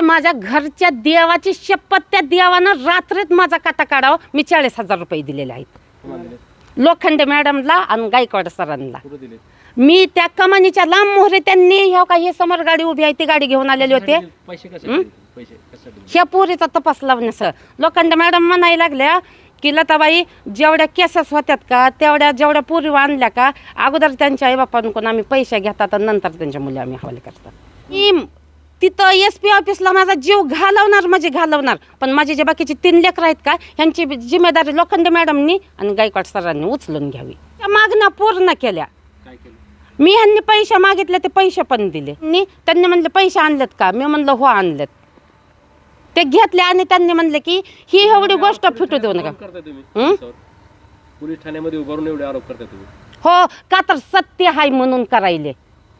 माझ्या माझ्या घरच्या देवाची शपथ त्या देवानं रात्रीत माझा काटा काढावा. मी चाळीस हजार रुपये दिलेले आहेत. लोखंडे मॅडमला आणि गायकवाड सरांना. मी त्या कमानीच्या लांब मोहरे त्यांनी ह्या काही हे समोर गाडी उभी आहे ती गाडी घेऊन आलेले होते? ह्या पोरीचा तपास लावण्यास. लोखंड मॅडम म्हणायला लागल्या की लताबाई जेवढ्या केसेस होत्यात का तेवढ्या जेवढ्या पोरी आणल्या का अगोदर त्यांच्या आईबापांकडून आम्ही पैसे घेतात आणि नंतर त्यांच्या मुली आम्ही हवाले करतात. तिथं एस पी ऑफिसला माझा जीव घालवणार म्हणजे घालवणार. पण माझे जे बाकीचे तीन लेकर आहेत का ह्यांची जिम्मेदारी लोखंडे मॅडमनी आणि गायकवाड सरांनी उचलून घ्यावी. त्या मागण्या पूर्ण केल्या. मी ह्यांनी पैसे मागितले ते पैसे पण दिले. नी- त्यांनी म्हणले पैसे आणलेत का? मी म्हणलं हो आणलेत. ते घेतले आणि त्यांनी म्हणले की ही एवढी गोष्ट फिटू देऊ नका. हं? पोलीस ठाण्यामध्ये उभारून एवढे आरोप करताय तुम्ही? हो का तर सत्य हाय म्हणून करायले.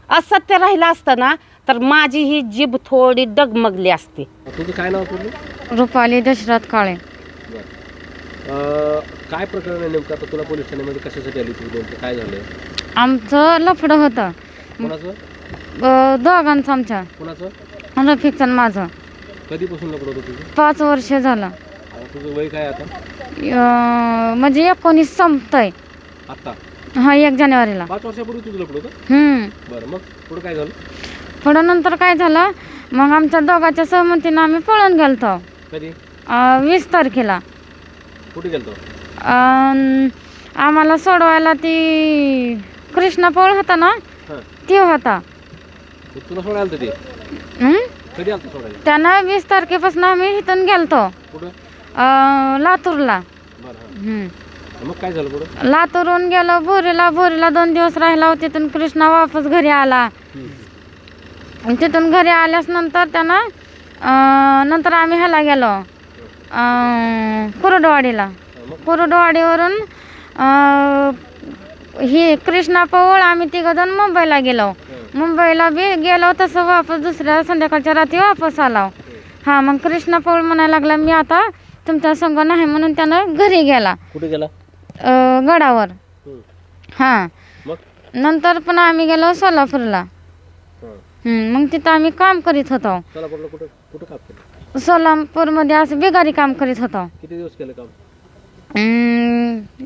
असत्य राहिलं असतं ना तर माझी ही जीभ थोडी डगमगली असती. तुझं काय नाव पूर्ण? रुपाली दशरथ काळे. काय प्रकरण आहे नेमकं? आता तुला पोलीस ठाण्यामध्ये कशासाठी आली तू नेमकं? काय झालंय? आमचं लफडं होतं. कोणाचं? अ, दोघांचं आमच्या. कोणाचं? रफिकचं आणि माझं. कधीपासून लपड होतं तुझं? पाच वर्ष झालं. आता तुझं वय काय आता? अ, म्हणजे एकोणीस संपतंय. आत्ता? हा एक जानेवारीला. पाच वर्षापूर्वी तुझं होतं? हम्म. बरं मग पुढं काय झालं? पुढं नंतर काय झालं? मग आमच्या दोघांच्या सहमतीनं आम्ही पळून गेलतो. कधी? अ, वीस तारखेला. कुठे गेलतो? अन आम्हाला सोडवायला ती कृष्णा पळ होता ना? हां. ते होता. तुला सोडायला आलं ते? हम्म? कधी आलं सोडायला? त्यानं वीस तारखेपासून आम्ही इथून गेलतो. कुठं? अ, लातूरला. बरं हां. मग काय झालं पुढं? लातूरून गेलो भोरीला भोरीला दोन दिवस राहिला तिथून कृष्णा वापस घरी आला. आणि तिथून घरी आल्यास नंतर त्यानं अं, नंतर आम्ही ह्याला गेलो अं, कुरुडवाडीला. हां, कुरुडवाडीवरून अं, ही कृष्णा पवळ आम्ही तिघजण मुंबईला गेलो. हां. मुंबईला बी गेलो तसं वापस दुसऱ्या संध्याकाळच्या रात्री वापस आलो. हां मग कृष्णा पवळ म्हणायला लागला मी आता तुमच्या संग नाही म्हणून त्यानं घरी गेला. कुठे गेला? अं, गडावर. हं. हां. मग? नंतर पण आम्ही गेलो सोलापूरला. हां. हं, मग तिथं आम्ही काम करीत होतो. सोलापूरला कुठं कुठं काम केलं? सोलापूरमध्ये असं बिगारी काम करीत होतो. किती दिवस केलं काम?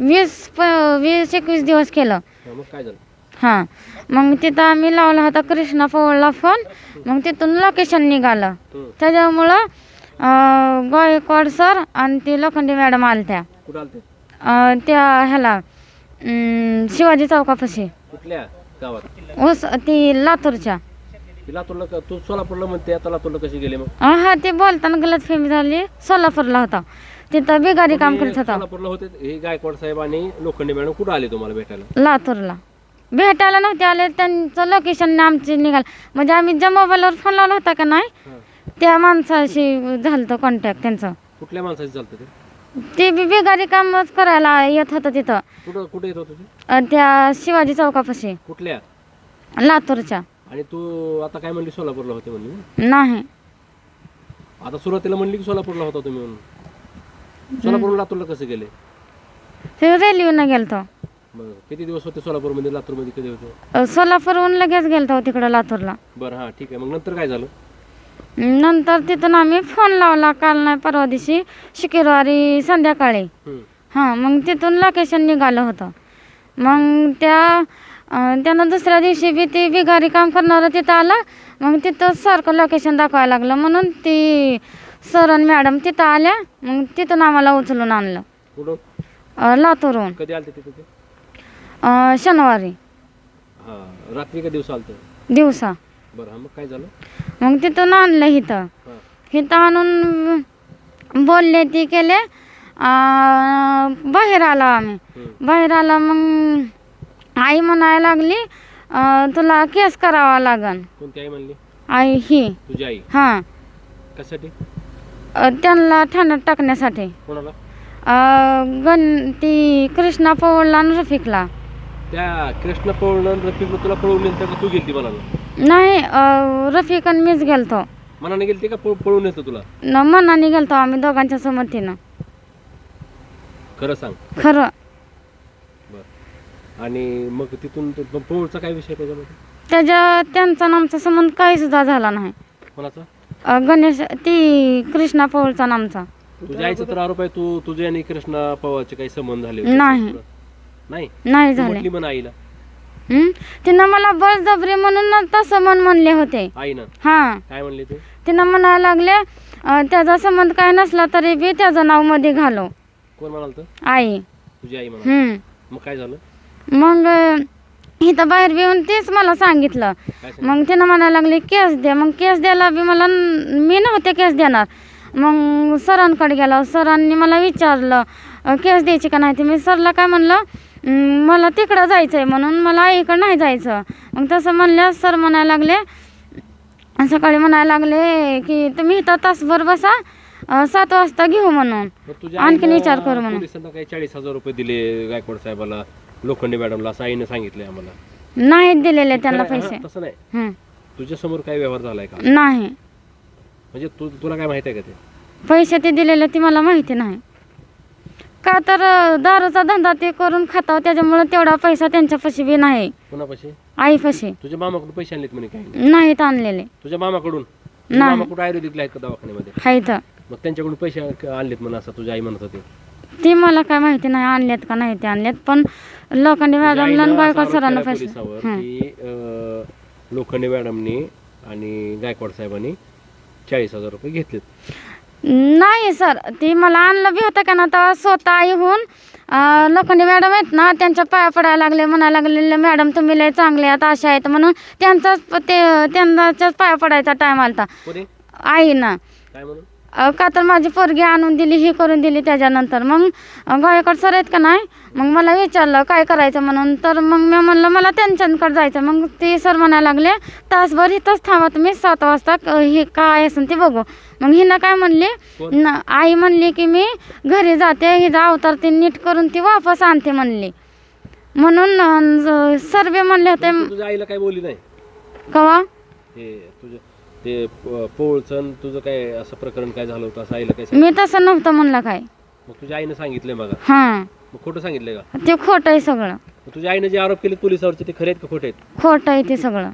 वीस प वीस एकवीस दिवस केलं. हां मग काय झालं? हां. मग तिथं आम्ही लावला होता कृष्णा पवळला फोन. मग तिथून लोकेशन निघालं. त्याच्यामुळं अं, गायकवाड सर आणि ती लोखंडी मॅडम आल्या कुठं आलं ते त्या त्या ह्याला अं, शिवाजी चौकापाशी. कुठल्या गावात? ऊस ती लातूरच्या. ती लातूरला का- तू सोलापूरला म्हणते आता लातूरला कशी गेले मग? अं, हा ते बोलताना गलत फेमी झाली. सोलापूरला होता. तिथं बिगारी काम करीत होता. सोलापूरला होते हे गायकवाड साहेब आणि लोखंडे मॅडम कुठं आले तुम्हाला भेटायला? लातूरला. भेटायला नव्हते आले त्यांचं लोकेशन आमचे निघाल. म्हणजे आम्ही ज्या मोबाईलवर फोन लावला होता का नाही हां. त्या माणसाशी झालं कॉन्टॅक्ट त्यांचं. कुठल्या माणसाची चालतं ते? ते बी बिगारी कामच करायला येत होतं तिथं. कुठं कुठे येत होतं ते? अं, त्या शिवाजी चौकापाशी. कुठल्या? लातूरच्या. आणि तू आता काय म्हणली सोलापूरला होते म्हणली नाही. आता सुरुवातीला म्हणली की सोलापूरला होता तुम्ही म्हणून? सोलापूरला लातूरला कसं गेले? ते रेल्वेनं गेलतो. बरं. किती दिवस होते सोलापूरमध्ये? लातूरमध्ये कधी होते? अं, सोलापूरहून लगेच गेलतो तिकडं लातूरला. बरं हां ठीक आहे. मग नंतर काय झालं? नंतर तिथून आम्ही फोन लावला. काल नाही परवा दिवशी शुक्रवारी संध्याकाळी. हं. मग तिथून लोकेशन निघालं होतं. मग त्या अं, त्यानं दुसऱ्या दिवशी बी ती बिगारी काम करणारं तिथं आलं. मग तिथं सारखं लोकेशन दाखवायला लागलं. म्हणून ती सर आणि मॅडम तिथं आल्या. मग तिथून आम्हाला उचलून आणलं. कुठं अं, लातूरहून. कधी आलते तिथे ते? अं, शनिवारी. हां रात्री का दिवस आलते? दिवसा. बरं हां मग काय झालं? मग तिथून आणलं इथं. हां. इथं आणून बोलले ती केले अं, बाहेर आलो आम्ही. हं. बाहेर आला मग आई म्हणायला लागली अं, तुला केस करावा लागन. कोणती आई म्हणली? आई ही. तुझी आई? हां. कशासाठी? अं, त्यांना ठाण्यात टाकण्यासाठी. कोणाला? अं, गण ती कृष्णा पवळला आणि रफिकला. त्या कृष्ण पळून रफिकनं तुला पळवून नेलं का? तू गेलती मला नाही अं, रफिक आणि मीच गेलतो. मनाने गेलती का? पळ- पळून येतो तुला? न मनाने गेलतो आम्ही दोघांच्या संमतीनं खरं सांग. खरं. आणि मग तिथून तो- पळूचा काय विषय त्याच्यामध्ये? त्याच्या त्यांचा आणि आमचा संबंध काही सुद्धा झाला नाही. कोणाचा? अ, गणेश ती कृष्णा पौळचा नामचा तुझ्या आईचा तर आरोप आहे तू तुझे आणि कृष्णा पवारचे काही संबंध झाले होते. नाही. नाही? नाही तू झाले. म्हटली म्हणा आईला. हं? तिनं मला बळजबरी म्हणून ना तसं मन म्हणले होते. आईनं? हां. काय म्हणली तू? तिनं म्हणायला लागले अ, त्याचा संबंध काय नसला तरी बी त्याचं नावमध्ये घालव कोण म्हणाल तर आई. तुझी आई म्हणा हं. मग काय झालं? मग अ, इथं बाहेर बी येऊन तेच मला सांगितलं. काय सांगितलं? मग तिनं म्हणायला लागली केस दे. मग केस द्यायला बी मला न- मी नव्हते केस देणार. मग सरांकडे गेला. सरांनी मला विचारलं केस द्यायची का नाही? ते मी सरला काय म्हणलं "अं, मला तिकडं जायचं आहे म्हणून मला आईकडं नाही जायचं. मग तसं म्हणल्या सर म्हणायला लागले सकाळी म्हणायला लागले की तुम्ही इथं तासभर बसा सात वाजता घेऊ म्हणून. आणखीन विचार करू म्हणून. चाळीस हजार रुपये दिले गायकवाड साहेबाला लोखंडे मॅडमला असं आईने सांगितलंय आम्हाला. नाहीत दिलेले त्यांना पैसे. तसं नाही. तुझ्या समोर काय व्यवहार झालाय का? नाही. म्हणजे तू तुला काय माहिती आहे का ते? पैसे ते दिलेले ती मला माहिती नाही. का तर दारूचा धंदा ते करून खाताव त्याच्यामुळे तेवढा पैसा त्यांच्यापाशी बी नाही. कोणापाशी? आईपाशी तुझ्या मामाकडून पैसे आणलेत म्हणे काही? नाहीत आणलेले. तुझ्या मामाकडून? तुझ्या नाही. मामाकडून आयुर्वेदिकला आहेत का दवाखान्यामध्ये? हायत मग त्यांच्याकडून पैसे आणलेत म्हणून असं तुझी आई म्हणत होती. ती मला काय माहिती नाही आणलेत का नाही ते आणलेत पण लोखंडी तुझ्या मॅडमला आईनं गायकवाड आरोप सरांना केला पैसे. पोलिसावर हं. की अं, लोखंडे मॅडमनी आणि गायकवाड साहेबांनी चाळीस हजार रुपये घेतलेत. नाही सर. ती मला आणलं बी होतं का ना तेव्हा स्वतः आई अं, लोखंडी मॅडम आहेत ना त्यांच्या पाया पडायला लागले म्हणायला लागलेले मॅडम तुम्ही लय चांगले आहेत अशा आहेत. म्हणून त्यांचाच ते त्यांच्याच पाया पडायचा टाइम आलता. कोणी? आईनं काय म्हणून? का तर माझी पोरगी आणून दिली ही करून दिली त्याच्यानंतर. मग अ, गायकवाड सर आहेत का नाही? मग मला विचारलं काय करायचं म्हणून? तर मग मी म्हणलं मला त्यांच्याकडे जायचं मग ते सर म्हणायला लागले तासभर इथंच थांबा तुम्ही सात वाजता हे काय असेल ते बघू. मग हिनं काय म्हणली आई म्हणली की मी घरी जाते हिचा अवतार ते नीट करून ती वापस आणते म्हणली. म्हणून सर बी म्हणले होते आईला काय बोलली नाही? कवा? ते प- पोळचं आणि तुझं काय असं प्रकरण काय झालं होतं? असं आईला काय मी सांगितलं तसं नव्हतं म्हणलं काय. मग तुझ्या आईनं सांगितलंय बघा. हां. मग खोटं सांगितलंय का? ते खोटं आहे सगळं. मग तुझ्या आईने जे आरोप केले पोलिसावरचे ते खरे आहेत का खोटे आहेत? खोटं आहे ते सगळं.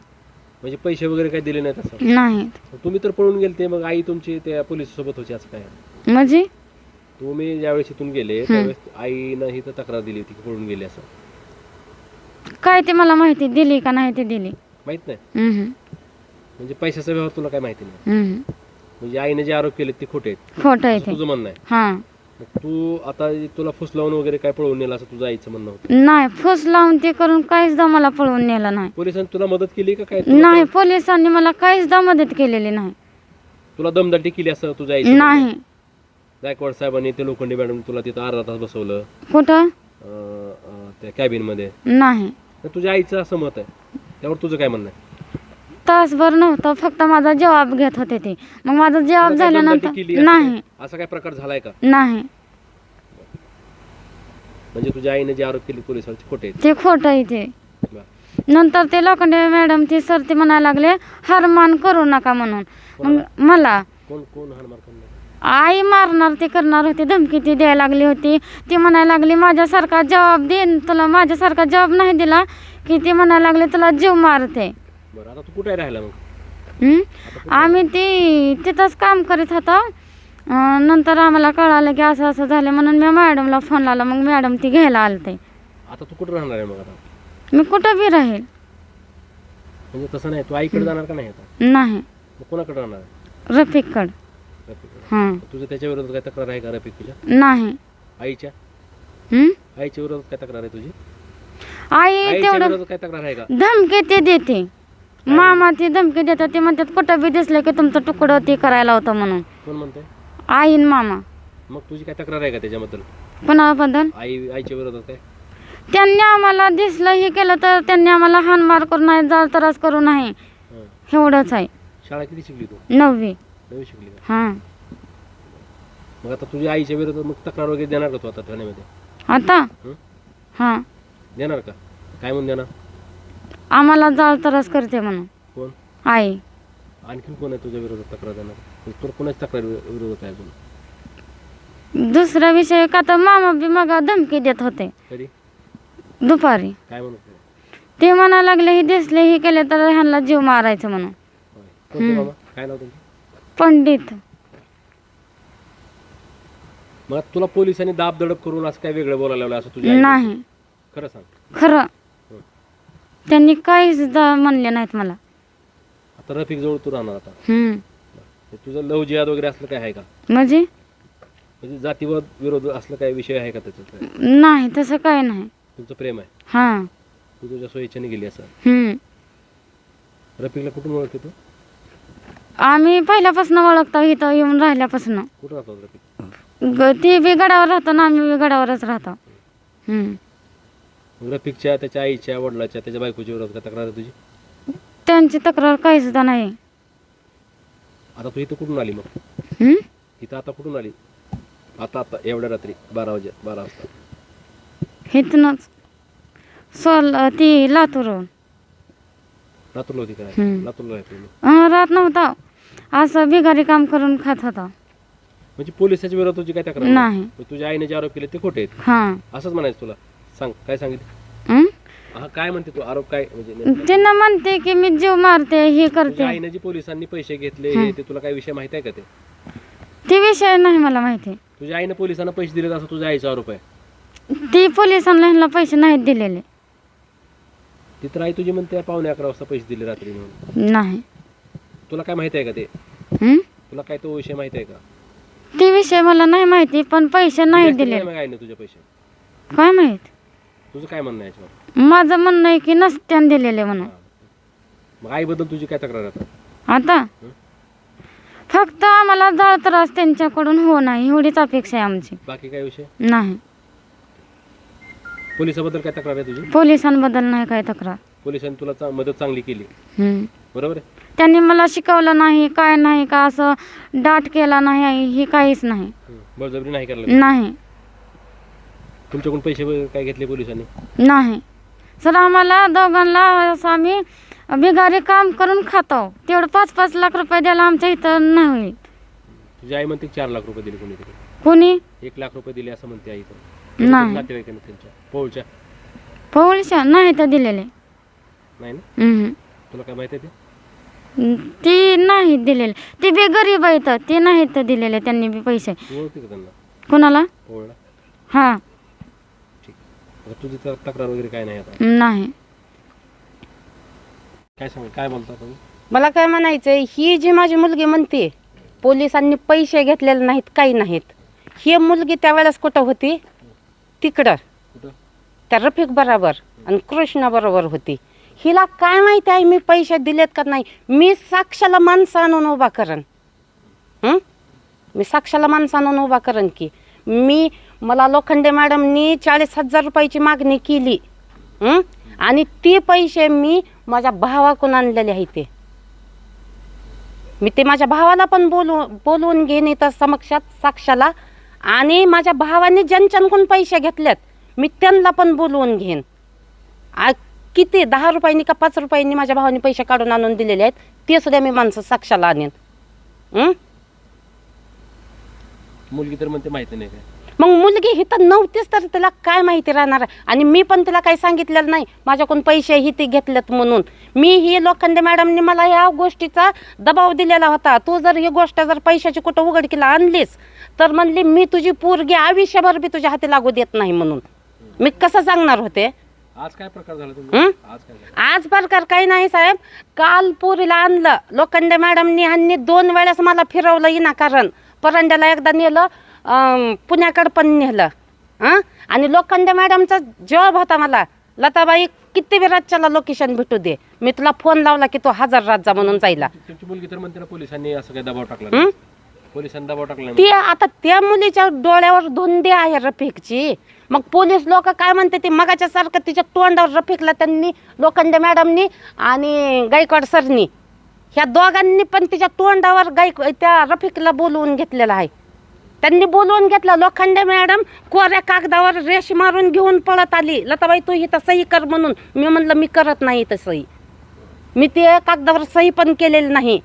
म्हणजे पैसे वगैरे काही दिले नाहीत असं? नाही मग तुम्ही तर पळून गेलते मग आई तुमची त्या पोलीस सोबत होती असं काय? म्हणजे? तुम्ही ज्यावेळेस इथून गेले त्यावेळेस आईनं ही तर तक्रार दिली होती की पळून गेले असं. काय ते मला माहिती दिली का नाही ते दिली. माहीत नाही? हम्म, म्हणजे पैशाचा व्यवहार तुला काय माहिती नाही. हम्म. म्हणजे आईने जे आरोप केले ते खोटे आहेत. खोटं आहे असं ते. तुझं म्हणणं आहे. हा. मग तू आता तुला फुसलावून वगैरे काय पळवून नेलं असं तुझं आईचं म्हणणं होतं? नाही फूस लावून ते करून काहीचदा मला पळवून नेलं नाही. पोलिसांनी तुला मदत केली का काय? तुला नाही पोलिसांनी मला काहीचदा मदत केलेली नाही. तुला दमदाटी केली असं तुझ्या आई नाही. गायकवाड साहेबांनी ते लोखंडे मॅडम तुला तिथं अर्धा तास बसवलं. कुठं? अं, अं, त्या कॅबिनमध्ये नाही. तर तुझ्या आईचं असं मत आहे. त्यावर तुझं काय म्हणणं आहे? तासभर नव्हतं फक्त माझा जबाब घेत होते ते. मग माझा काय झाल्यानंतर दमदाटी केली असं नाही. असा काय प्रकार झालाय का? नाही. म्हणजे तुझ्या आईने जे आरोप केले पोलिसांचे खोटे आहेत? ते खोटं आहे ते. बरं. नंतर ते लोखंडे मॅडम ते सर ते म्हणायला लागले हारमान करू नका म्हणून. मग मला? कोण कोण हाणमार करणार? आई मारणार ते करणार होती धमकी ती द्यायला लागली होती. ती म्हणायला लागली माझ्यासारखा जबाब देईन तुला माझ्यासारखा जबाब नाही दिला की ती म्हणायला लागली तुला जीव मारते. बरं आता तू कुठे राहिला मग? हं? आम्ही ती तिथंच काम करीत होतो. अं, नंतर आम्हाला कळालं की असं असं झालं म्हणून मी मॅडमला फोन लावला. मग मॅडम ती घ्यायला आलते. आता तू कुठे राहणार आहे मग आता? मी कुठं बी राहील. म्हणजे तसं नाही तू आईकडे जाणार का नाही आता? नाही. मग कोणाकडे राहणार? आहे रफिककड. रफिककडे. हां. तुझं त्याच्या विरोधात काय तक्रार आहे का रफिक तुझ्या नाही. आईच्या? हं? आईच्या विरोधात काय तक्रार आहे तुझी? आई आईच्या तेवढं विरोधात काय तक्रार आहे का? धमकी ते देते. मामा ती धमकी देतात ते म्हणतात कुठं बी दिसलं की तुमचं तुकडं ते करायला होतं म्हणून. कोण म्हणते आईन मामा. मग तुझी काय तक्रार आहे का त्याच्याबद्दल? कोणाबद्दल आई आईच्या विरोधात काय? त्यांनी आम्हाला दिसलं हे केलं तर त्यांनी आम्हाला हानमार करू नाही जाळ त्रास करू नाही हं. एवढंच आहे. शाळा किती शिकली तू? नववी. नवी शिकली का? हां. मग आता तुझ्या आईच्या विरोधात मग तक्रार वगैरे देणार का तू आता ठाण्यामध्ये? आता? हं? हां. देणार का? काय म्हणून देणार? आम्हाला जाळ त्रास करते म्हणून. कोण? आई. आणखीन कोण आहे तुझ्या विरोधात तक्रार देणार? तुला कोणाची तक्रार विरोधात आहे अजून? दुसरा विषय का तर मामा बी मग धमकी देत होते. कधी? दुपारी. काय म्हणत होते? ते म्हणायला लागले हे दिसले हे केले तर ह्यांना जीव मारायचं म्हणून. होय. कोणते मामा? काय नाव तुमचं? पंडित. मग तुला पोलिसांनी दाब दडप करून असं काय वेगळं बोलायला लावलं असं तुझ्या आईने? नाही. खरं सांग. खरं त्यांनी काही सुद्धा म्हणले नाहीत मला. आता रफिक जवळ तू राहणार आता. हम्म. हे तुझं लव जिहाद वगैरे असलं काय आहे का? म्हणजे? म्हणजे जातीवाद विरोध असलं काय विषय आहे का त्याच्यात? काय? नाही तसं काय नाही. तुमचं प्रेम आहे? हां. तू तुझ्या सोयीच्याने गेली असं हम्म. रफिकला कुठून ओळखते तू? आम्ही पहिल्यापासून ओळखतो इथं येऊन राहिल्यापासून. कुठं राहतो रफिक? ग- ती बी गडावर राहतो ना आम्ही बी गडावरच राहतो. हम्म. रफिकच्या त्याच्या आईच्या वडिलाच्या त्याच्या बायकोच्या विरोधात काय तक्रार आहे तुझी? त्यांची तक्रार काही सुद्धा नाही. आता तू इथं कुठून आली मग? इथं आता कुठून आली? आता आता एवढ्या रात्री बारा वाजे बारा वाजता. इथूनच. सोल ती लातूरहून. लातूरला होती काय हम्म. लातूरला अं, राहत नव्हता. असं बिगारी काम करून खात होता. म्हणजे पोलिसाच्या विरोधात तुझी काय तक्रार? नाही. मग तुझ्या आईने जे आरोप केले ते खोटे आहेत? हां. असंच म्हणायचं तुला? सांग काय सांगितलं? हा? काय म्हणते तू? आरोप काय म्हणजे? त्यांना म्हणते की मी जीव मारते हे तुझ्या करते. आईने जे पोलिसांनी पैसे घेतले हे. ते तुला काय विषय माहिती आहे का ते? ते विषय नाही मला माहिती. तुझ्या आईने पोलिसांना पैसे दिले असं तुझ्या आईचा आरोप आहे? ती पोलिसांना ह्यांना पैसे नाहीत दिलेले. ती तर आई तुझी म्हणते पावणे अकरा वाजता पैसे दिले रात्री म्हणून. नाही. तुला काय माहिती आहे का ते? हम्म? तुला काय तो विषय माहिती आहे का? ते विषय मला नाही माहिती पण पैसे नाही दिले मग आईने तुझे पैसे? काय माहीत? तुझं काय म्हणणं आहे याच्यावर? माझं म्हणणं आहे की नसत्यान दिलेले म्हणून. मग आईबद्दल तुझी काय तक्रार आहे आता? आता? फक्त आम्हाला जाळ त्रास त्यांच्याकडून हो नाही एवढीच अपेक्षा आहे आमची. बाकी काय विषय? नाही. पोलिसाबद्दल काय तक्रार आहे तुझी? पोलिसांबद्दल नाही काय तक्रार. पोलिसांनी तुला चा- मदत चांगली केली. हम्म. बरोबर आहे? त्यांनी मला शिकवलं नाही काय नाही का असं डाट केला नाही हे काहीच नाही. बळजबरी नाही करायला नाही. तुमच्याकडून पैसे वगैरे काय घेतले पोलिसांनी? नाही. सर आम्हाला दोघांना असं आम्ही बिगारी काम करून खातो. तेवढं पाच पाच लाख रुपये द्यायला आमच्या इथं नाही. होईल तुझी आई म्हणते चार लाख रुपये दिले कोणीतरी कोणी? एक लाख रुपये दिले असं म्हणते आई तर. नाही. नातेवाईकांनी त्यांच्या? पोळच्या? पौलशा नाही तर दिलेले. नाही ना? हम्म. तुला काय माहिती आहे ते? ती नाही दिलेले. ती बी गरीब आहेत ते नाही तर दिलेले त्यांनी बी पैसे. तू ओळखते का त्यांना? कोणाला? पोळला. हां. तुझी तर तक्रार वगैरे काय नाही आता? नाही. काय सांग काय बोलता तुम्ही? मला काय म्हणायचंय ही जी माझी मुलगी म्हणते पोलिसांनी पैसे घेतलेले नाहीत काही नाहीत. ही मुलगी त्यावेळेस कुठं होती? तिकडं. कुठं? त्या रफिक बरोबर आणि कृष्णा बरोबर होती. हिला काय माहिती आहे मी पैसे दिलेत का नाही? मी साक्षाला माणसं आणून उभा करन हं? मी साक्षाला माणसं आणून उभा करन की मी मला लोखंडे मॅडमनी चाळीस हजार रुपयाची मागणी केली. आणि ते पैसे मी माझ्या भावाकडून आणलेले आहे ते. मी ते माझ्या भावाला पण बोलू बोलवून घेईन इथं समक्षात साक्षाला. आणि माझ्या भावाने ज्यांच्याकडून पैसे घेतल्यात मी त्यांना पण बोलवून घेईन. किती? दहा रुपयांनी का पाच रुपयांनी माझ्या भावाने पैसे काढून आणून दिलेले आहेत ते सुद्धा मी माणसं साक्षाला आणेन. मुलगी तर म्हणते माहिती नाही काय. मग मुलगी ही तर नव्हतीच तर तिला काय माहिती राहणार? आहे? आणि मी पण तिला काही सांगितलेलं नाही. माझ्याकडून पैसे ही ती घेतलेत म्हणून. मी ही लोखंडे मॅडमने मला या गोष्टीचा दबाव दिलेला होता. तू जर ही गोष्ट जर पैशाची कुठं उघडकीला आणलीस तर म्हणली मी तुझी पोरगी आयुष्यभर बी तुझ्या हाती लागू देत नाही म्हणून. मी कसं सांगणार होते? आज काय प्रकार झाला? आज प्रकार काही नाही साहेब. काल पुरीला आणलं. लोखंडे मॅडमनी ह्यांनी दोन वेळेस मला फिरवलं विनाकारण परांड्याला एकदा नेलं. पुण्याकडं पण नेलं. हां आणि लोखंडे मॅडमचा जॉब होता मला. लताबाई किती रातच्याला लोकेशन भेटू दे? मी तुला फोन लावला की तो हजर रात जा म्हणून जायला. तुमची मुलगी तर म्हणते ना पोलिसांनी असं काय दबाव टाकला हं? पोलिसांनी दबाव टाकला नाही. ती आता त्या मुलीच्या डोळ्यावर धुंदी आहे रफिकची. मग पोलीस लोक काय म्हणते ते मगाच्या सारखं तिच्या तोंडावर रफिकला त्यांनी लोखंडे मॅडमनी आणि गायकवाड सरनी. ह्या दोघांनी पण तिच्या तोंडावर गायक त्या रफिकला बोलवून घेतलेलं आहे. त्यांनी बोलवून घेतलं लोखंडे मॅडम कोऱ्या कागदावर रेश मारून घेऊन पळत आली. लताबाई तू इथं सही कर म्हणून. मी म्हणलं मी करत नाही इथं सही. मी ते कागदावर सही पण केलेली नाही.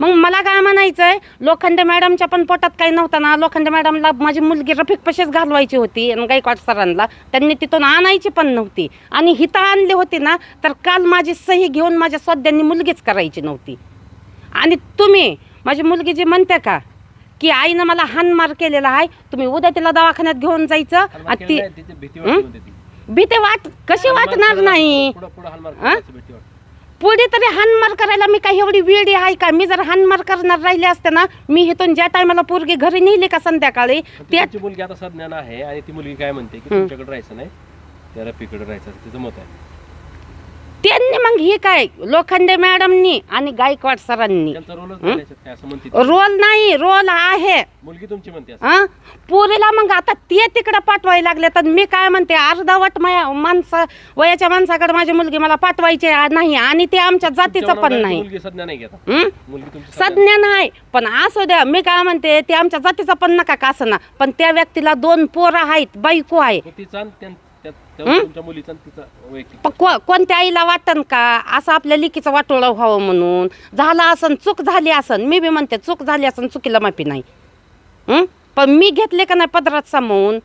मग मला काय म्हणायचं आहे लोखंडे मॅडमच्या पण पोटात काही नव्हतं ना. लोखंडे मॅडमला माझी मुलगी रफिक पशेच घालवायची होती आणि गायकवाड सरांना. त्यांनी तिथून आणायची पण नव्हती. आणि हिथं आणली होती ना तर काल माझी सही घेऊन माझ्या सध्यांनी मुलगीच करायची नव्हती. आणि तुम्ही माझी मुलगी जी म्हणते का की आईनं मला हानमार केलेला आहे. तुम्ही उद्या तिला दवाखान्यात घेऊन जायचं. आणि ती भीती वाट कशी वाटणार नाही? पुढं तरी हानमार करायला मी काही एवढी वेळी आहे का? मी जर हानमार करणार राहिले असते ना मी इथून ज्या टायमाला पोरगी घरी नेली का संध्याकाळी पण ती त्या तुमची मुलगी आता संज्ञान आहे आणि ती मुलगी काय म्हणते की. तुमच्याकडे राहायचं नाही त्या रफीकडे राहायचं तिचं मत आहे. त्यांनी मग ही काय लोखंडे मॅडमनी आणि गायकवाड सरांनी. त्यांचा रोलच हम्म? नाही त्याच्यात काय असं म्हणते ती. रोल नाही रोल आहे. मुलगी तुमची म्हणते असं. हा? पुरीला मग आता ते तिकडं पाठवायला लागले तर मी काय म्हणते अर्धावट माया माणसा वयाच्या माणसाकडे माझी मुलगी मला पाठवायची नाही आणि ते आमच्या जातीचं तुमच्या पण नाही. मुलगी संज्ञा नाही घेता. हं? मुलगी तुमची संज्ञा- सज्ञा नाही. पण असू द्या मी काय म्हणते ते आमच्या जातीचं पण नका का असं ना पण त्या व्यक्तीला दोन पोरं आहेत बायको आहे. मग त्यां- त्या- त्या-? तुमच्या मुलीचा आणि तिचा वैयक्तिक प- को- कोणत्या आईला वाटन का? असं आपल्या लिकीचं वाटोळं व्हावं म्हणून. झालं असन चूक झाली असन मी बी म्हणते चूक झाली असन चुकीला माफी नाही. हं? पण मी घेतले का नाही पदरात सामावून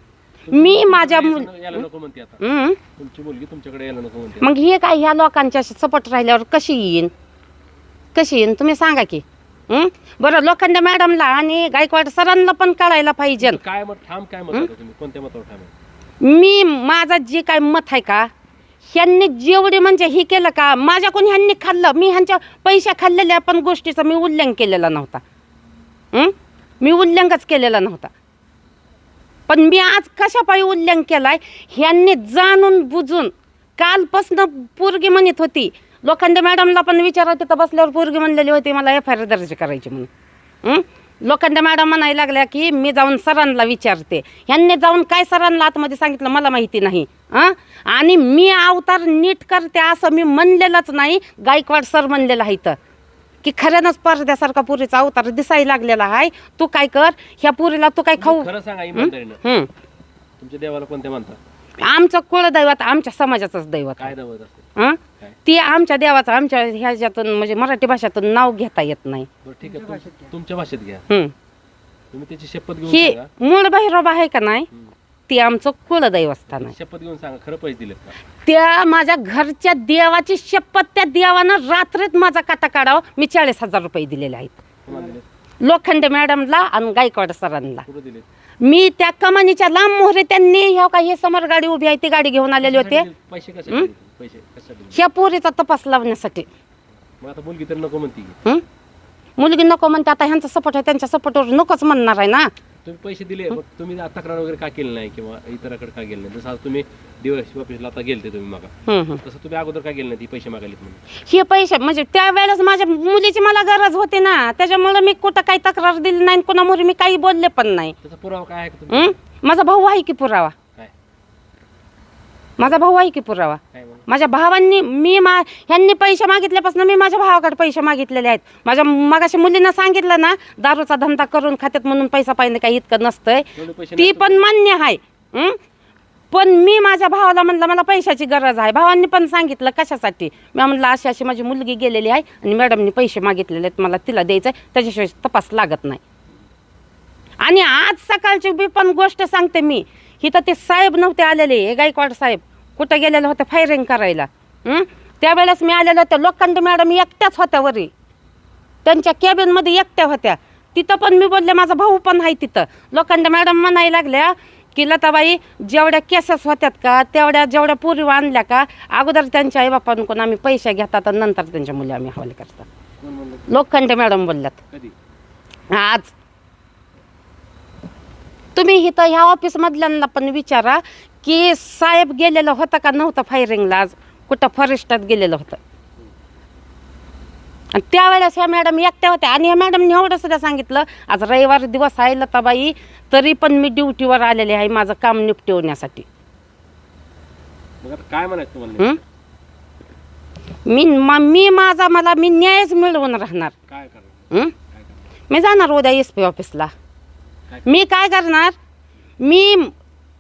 मी माझ्या यायचं मुल न- यायला नको म्हणते आता. हं? तुमची मुलगी तुमच्याकडे यायला नको म्हणते मग हे काय ह्या लोकांच्या सपोर्ट राहिल्यावर कशी येईन? कशी येईन? तुम्ही सांगा की. हं? बरं लोखंडे मॅडमला आणि गायकवाड सरांना पण कळायला पाहिजे. काय मत ठाम काय मत? आहे तुम्ही? कोणत्या मतावर ठाम आहे? मी माझा जे काय मत आहे का ह्यांनी जेवढे म्हणजे हे केलं का माझ्याकडून ह्यांनी खाल्लं मी ह्यांच्या पैशा खाल्लेल्या पण गोष्टीचा मी उल्लेख केलेला नव्हता हं? मी उल्लेखच केलेला नव्हता पण मी आज कशापायी उल्लेख केलाय ह्यांनी जाणून बुजून कालपासनं पोरगी म्हणत होती लोखंडे मॅडमला पण विचारत तिथं बसल्यावर पोरगी म्हणलेली होती मला एफ आय आर दर्ज करायची म्हणून हं? लोखंडे मॅडम म्हणायला लागल्या की मी जाऊन सरांना विचारते. ह्यांनी जाऊन काय सरांना आतमध्ये सांगितलं मला माहिती नाही. हं? आणि मी अवतार नीट करते असं मी म्हणलेलंच नाही. गायकवाड सर म्हणलेलं आहे इथं की खऱ्यानंच परद्यासारखा पुरीचा अवतार दिसायला लागलेला आहे. तू काय कर ह्या पुरीला तू काय खाऊ. खरं सांगा इमानदारीनं. हं. तुमच्या देवाला कोणत्या मानता आमचं कुळदैवत आमच्या समाजाचंच दैवत काय आहे दवत असते? हं? ते आमच्या देवाचं आमच्या ह्याच्यातून म्हणजे मराठी भाषेतून नाव घेता येत नाही. बरं ठीक आहे. तुम- तुमच्या भाषेत घ्या. हं. तुम्ही त्याची शपथ घेऊन ही सांगा. मूळ भैरव आहे का नाही. ते आमचं कुलदैवस्थान आहे. शपथ घेऊन सांगा खरं पैसे दिलेत का? त्या माझ्या घरच्या देवाची शपथ त्या देवानं रात्रीत माझा काटा काढावा. मी चाळीस हजार रुपये दिलेले आहेत. कोणाला दिलेत. लोखंडे मॅडमला आणि गायकवाड सरांना. कुठं दिलेत? मी त्या कमानीच्या लांब मोहरे त्यांनी ह्या का हे समोर गाडी उभी आहे ती गाडी घेऊन आलेले होते. पैसे कशा हं? पैसे कशा दिले? ह्या पोरीचा तपास लावण्यासाठी. मग आता मुलगी तर नको म्हणती. हं? मुलगी नको म्हणते आता ह्यांचा सपोर्ट आहे त्यांच्या सपोर्टवर नकोच म्हणणार आहे ना. तुम्ही पैसे दिले मग तुम्ही तक्रार वगैरे का केली नाही किंवा इतराकडे का गेले नाही? जसं आता तुम्ही दिवस ऑफिसला आता गेलते तुम्ही मागा. हं, हं. तसं तुम्ही अगोदर का गेले नाही ती पैसे मागायलेत म्हणून? हे पैसे म्हणजे त्यावेळेस माझ्या मुलीची मला गरज होती ना. त्याच्यामुळे मी कुठं काही तक्रार दिली नाही कोणामुळे मी काही बोलले पण नाही. त्याचा पुरावा काय आहे का हं? माझा भाऊ आहे की पुरावा. माझा भाऊ आहे की पुरावा? काय म्हणून माझ्या भावांनी मी मा ह्यांनी पैसे मागितल्यापासून मी माझ्या भावाकडे पैसे मागितलेले आहेत. माझ्या मगाशी मुलीनं सांगितलं ना दारूचा धंदा करून खात्यात म्हणून पैसा पाहिजे काही इतकं नसतंय. एवढे पैसे ती नाही पण मान्य आहे. हं? पण मी माझ्या भावाला म्हणलं मला पैशाची गरज आहे. भावांनी पण सांगितलं कशासाठी? मी म्हणलं अशी अशी माझी मुलगी गेलेली आहे आणि मॅडमनी पैसे मागितलेले आहेत मला तिला द्यायचं आहे त्याच्याशिवाय तपास लागत नाही. आणि आज सकाळची बी पण गोष्ट सांगते मी. इथं ते साहेब नव्हते आलेले हे गायकवाड साहेब. कुठं गेलेले होते फायरिंग करायला. हं? त्यावेळेस मी आलेले होते लोखंड मॅडम एकट्याच होत्या वरी. त्यांच्या कॅबिनमध्ये एकट्या होत्या. तिथं पण मी बोलले माझा भाऊ पण आहे तिथं. लोखंड मॅडम म्हणायला लागल्या की लताबाई जेवढ्या केसेस होत्यात का तेवढ्या जेवढ्या पूर्वी आणल्या का अगोदर त्यांच्या आईबापांकडून आम्ही पैसे घेतात आणि नंतर त्यांच्या मुली आम्ही हवाले करतात. लोखंडे मॅडम बोलल्यात. आज. तुम्ही इथं ह्या ऑफिसमधल्यांना पण विचारा की साहेब गेलेलं होतं का नव्हतं फायरिंगला आज? कुठं फॉरेस्टात गेलेलं होतं? आणि त्यावेळेस ह्या मॅडम एकट्या होत्या. आणि ह्या मॅडमने एवढं सुद्धा सांगितलं आज रविवार दिवस आहे लताबाई तरी पण मी ड्युटीवर आलेले आहे माझं काम निपटवण्यासाठी मग आता काय म्हणायचं तुम्हाला हं? मी मा- मी माझा मला मी न्यायच मिळवून राहणार. काय करणार? हं? काय करणार? मी जाणार उद्या एस पी ऑफिसला? मी काय करणार? मी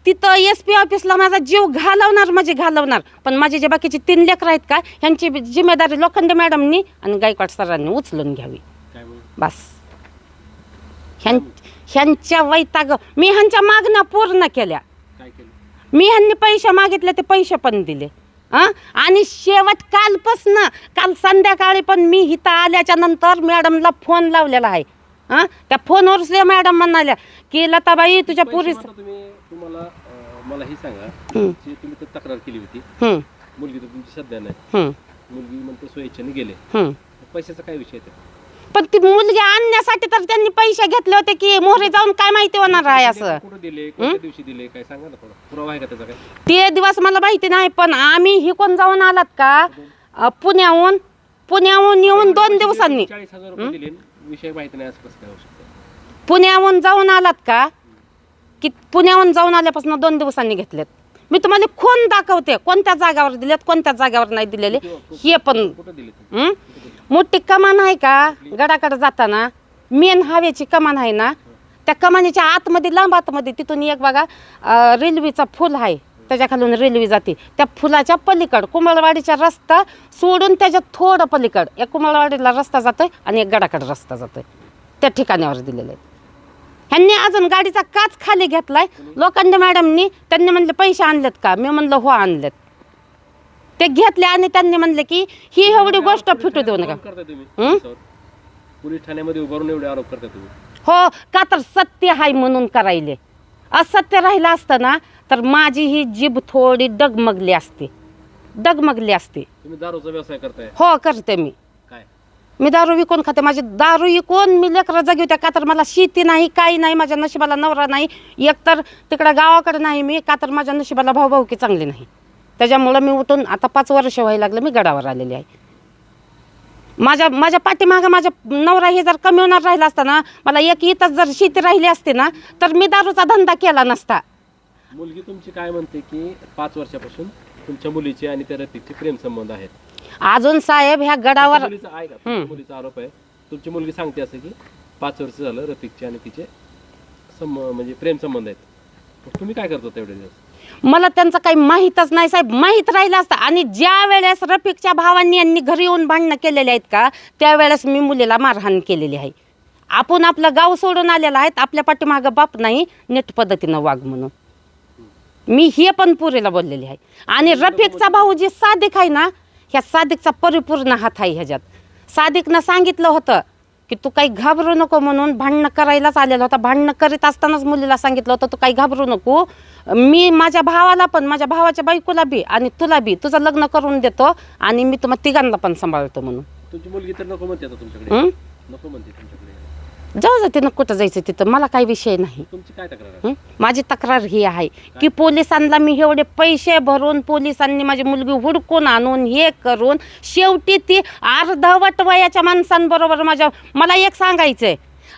तिथं एस पी ऑफिसला माझा जीव घालवणार म्हणजे घालवणार. पण माझे जे बाकीचे तीन लेकर आहेत का ह्यांची जिम्मेदारी लोखंडे मॅडमनी आणि गायकवाड सरांनी उचलून घ्यावी. बस. ह्यां ह्यांच्या वैताग मी ह्यांच्या मागण्या पूर्ण केल्या. मी ह्यांनी पैसे मागितले ते पैसे पण दिले. हं? आणि शेवट कालपासनं काल संध्याकाळी पण मी इथं आल्याच्यानंतर मॅडमला फोन लावलेला आहे. हां? त्या फोनवर त्या मॅडम म्हणाल्या की लताबाई तुझ्या पुरी तुम्ही तुम्हाला मला ही सांगा हं. जी तुम्ही तर तक्रार केली होती. हं, मुलगी तर तुमची सध्या नाही. हं, मुलगी म्हणते स्वइच्छेने गेले. हं. पैशाचा काय विषय आहे पण ती मुलगी आणण्यासाठी तर त्यांनी पैसे घेतले होते की मोहरे जाऊन काय माहिती होणार आहे असं? ते दिवस मला माहिती नाही पण आम्ही हिकून जाऊन आलात का? पुण्याहून पुण्याहून येऊन दोन दिवसांनी. विषय माहिती नाही असं कसं काय होऊ शकतं? पुण्याहून जाऊन आलात का? की पुण्याहून जाऊन आल्यापासून दोन दिवसांनी घेतलेत. मी तुम्हाला खून दाखवते. कोणत्या जागावर दिलेत कोणत्या जागावर नाही दिलेले हे पण कुठं दिले तुम्ही हं? मोठी कमान आहे का? गडाकडे जाताना. मेन हवेची कमान आहे ना? त्या कमानीच्या आतमध्ये लांब आतमध्ये तिथून एक बघा अं, रेल्वेचा फुल आहे. त्याच्या खालून रेल्वे जाते. त्या फुलाच्या पलीकड कुंभळवाडीचा रस्ता सोडून त्याच्या थोडं पलीकड. एक कुंभळवाडीला रस्ता जातोय आणि एक गडाकडे रस्ता जातोय. त्या ठिकाणावर दिलेले आहेत ह्यांनी अजून गाडीचा काच खाली घेतलाय. लोखंडे मॅडमनी त्यांनी म्हणले पैसे आणलेत का? मी म्हणलं हो आणलेत. ते घेतले आणि त्यांनी म्हणले की ही एवढी गोष्ट फिटू देऊ नका. हं? पोलिसावर. पोलीस ठाण्यामध्ये उभारून एवढे आरोप करताय तुम्ही? हो का तर सत्य आहे म्हणून करायले. असत्य राहिलं असतं ना तर माझी ही जीभ थोडी डगमगली असते. डगमगली असते. तुम्ही दारूचा व्यवसाय करताय? हो करते मी. काय? मी दारू विकून खाते. माझी दारू विकून मी लेकरं जगवते का तर मला शेती नाही काही नाही माझ्या नशिबाला नवरा नाही. एकतर तिकडं गावाकडे नाही मी का तर माझ्या नशिबाला भाऊ भाऊकी चांगली नाही. त्याच्यामुळं मी उठून आता पाच वर्ष व्हायला लागलं मी गडावर आलेली आहे. माझ्या माझ्या पाठीमागं माझ्या नवरा हे जर कमी होणार राहिला असता ना मला एक इथंच जर शेती राहिली असते ना तर मी दारूचा धंदा केला नसता. मुलगी तुमची काय म्हणते की पाच वर्षापासून तुमच्या मुलीचे आणि त्या रफिकचे प्रेम संबंध आहेत? अजून साहेब ह्या गडावर मुलीचा तुमच्या मुलीचा आरोप आहे. तुमची मुलगी सांगते असं की पाच वर्ष झालं रफिकचे आणि तिचे सम म्हणजे प्रेम संबंध आहेत. मग तुम्ही काय करतो तेवढे दिवस? मला त्यांचं काही माहीतच नाही साहेब. माहीत राहिलं असतं. आणि ज्या वेळेस रफिकच्या भावांनी यांनी घरी येऊन भांडणं केलेले आहेत का त्यावेळेस मी मुलीला मारहाण केलेली आहे. आपण आपलं गाव सोडून आलेलं आहेत. आपल्या पाठीमागं बाप नाही नीट पद्धतीनं वाघ म्हणून. मी हे पण पुरेला बोललेली आहे. आणि रफिकचा भाऊ जे सादिक आहे ना ह्या सादिकचा परिपूर्ण हात आहे ह्याच्यात. सादिकनं सांगितलं होतं की तू काही घाबरू नको म्हणून भांडणं करायलाच आलेला होता. भांडणं करीत असतानाच मुलीला सांगितलं होतं तू काही घाबरू नको. मी माझ्या भावाला पण माझ्या भावाच्या बायकोला बी आणि तुला बी तुझं लग्न करून देतो आणि मी तुम्हाला तिघांना पण सांभाळतो म्हणून. तुमची मुलगी तर नको म्हणते आता तुमच्याकडे. हं? नको म्हणते तुमच्याकडे. जाऊ जाते ना कुठं जायचं तिथं मला काही विषय नाही. तुमची काय तक्रार आहे? हं? माझी तक्रार ही आहे की पोलिसांना मी एवढे पैसे भरून पोलिसांनी माझी मुलगी हुडकून आणून हे करून शेवटी ती अर्धवट वयाच्या माणसांबरोबर माझ्या मला एक सांगायचं आहे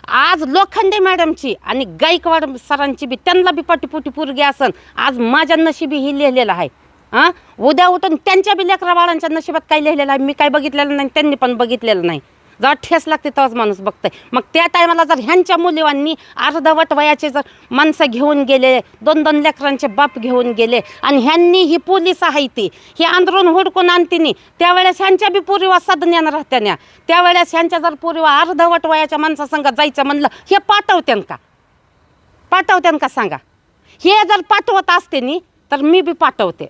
आज लोखंडे मॅडमची आणि गायकवाड सरांची बी त्यांना बी पाठीपुटी पोरगी असन. आज माझ्या नशिबी ही लिहिलेलं आहे. हां? उद्या उठून त्यांच्या बी लेकरा बाळांच्या नशिबात काय लिहिलेलं आहे? मी काय बघितलेलं नाही त्यांनी पण बघितलेलं नाही. जेव्हा ठेस लागते तेव्हाच माणूस बघतंय. मग त्या टायमाला जर ह्यांच्या मुलीवांनी अर्धवट वयाचे जर माणसं घेऊन गेले दोन दोन लेकरांचे बाप घेऊन गेले आणि ह्यांनी ही पोलीस आहे ती ही आंदोलन हुडकून आणतीनी त्यावेळेस ह्यांच्या बी पूर्वीवा सदन्यानं राहत्यान्या त्यावेळेस ह्यांच्या जर पूर्वीवा अर्धवट वयाच्या माणसासंग जायचं म्हणलं हे पाठवत्यान का? पाठवत्यान का सांगा? हे जर पाठवत असते नी तर मी बी पाठवते.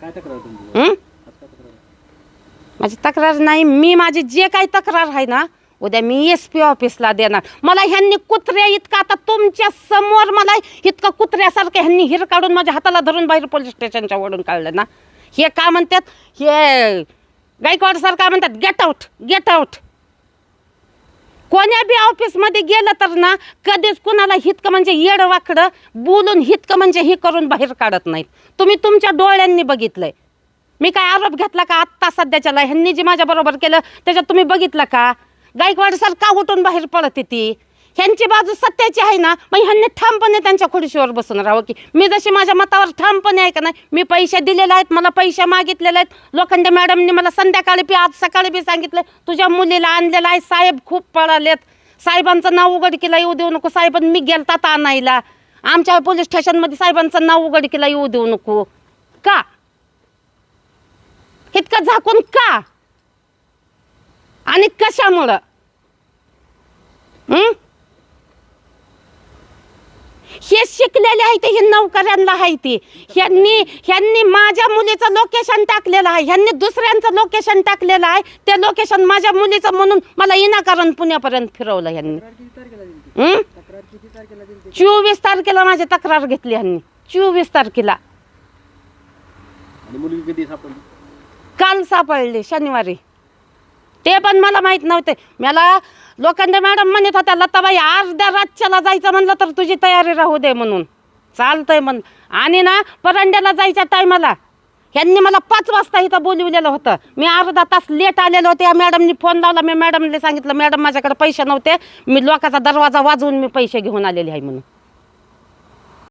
काय तक्रार आहे तुमची हं? आज काय तक्रार आहे? माझी तक्रार नाही मी माझी जे काही तक्रार आहे ना उद्या मी एस पी ऑफिसला देणार. मला ह्यांनी कुत्र्या इतका आता तुमच्यासमोर मला इतकं कुत्र्यासारखं ह्यांनी हिर काढून माझ्या हाताला धरून बाहेर पोलीस स्टेशनच्या ओढून काढलं ना. हे का म्हणतात? हे गायकवाड सर काय म्हणतात? गेट आउट गेट आउट कोण्या बी ऑफिसमध्ये गेलं तर ना कधीच कुणाला हितकं म्हणजे येडं वाकडं बोलून हितकं म्हणजे हे करून बाहेर काढत नाहीत. तुम्ही तुमच्या डोळ्यांनी बघितलंय. मी काय आरोप घेतला का आत्ता सध्याच्याला? ह्यांनी जे माझ्या बरोबर केलं त्याच्यात तुम्ही बघितलं का? गायकवाड सर का उठून बाहेर पडत ती? ह्यांची बाजू सत्याची आहे ना मग ह्यांनी ठामपणे त्यांच्या खुर्शीवर बसून राहावं की? मी जशी माझ्या मतावर ठामपणे आहे का नाही मी पैसे दिलेले आहेत मला पैसे मागितलेले आहेत. लोखंडे मॅडमने मला संध्याकाळी बी आज सकाळी बी सांगितलं तुझ्या मुलीला आणलेलं आहे साहेब खूप पळालेत. साहेबांचं नाव उघडकीला येऊ देऊ नको साहेबांनी मी गेलतात आणायला आमच्या पोलीस स्टेशनमध्ये साहेबांचं नाव उघडकीला येऊ देऊ नको. का? इतकं झाकून का? आणि कशामुळं? हम्म हे शिकलेले आहे ते हे नोकऱ्यांना आहे ते ह्यांनी ह्यांनी माझ्या मुलीचं लोकेशन टाकलेलं आहे. ह्यांनी दुसऱ्यांचं लोकेशन टाकलेलं आहे. ते लोकेशन माझ्या मुलीचं म्हणून मला इनाकारण पुण्यापर्यंत फिरवलं ह्यांनी. चोवीस तारखेला माझी तक्रार घेतली ह्यांनी. चोवीस तारखेला आणि मुलगी कधी सापडली काल सापडले शनिवारी. ते पण मला माहीत नव्हते. मला लोखंडे मॅडम म्हणत होत्या लताबाई अर्ध्या रातच्याला जायचं म्हणलं तर तुझी तयारी राहू दे म्हणून. चालतंय म्हण. आणि ना परंड्याला जायच्या टायमाला ह्यांनी मला पाच वाजता इथं बोलवलेलं होतं. मी अर्धा तास लेट आलेलो होते. या मॅडमनी फोन लावला. मी मॅडमने सांगितलं मॅडम माझ्याकडे पैसे नव्हते. मी लोकांचा दरवाजा वाजवून मी पैसे घेऊन आलेले आहे म्हणून.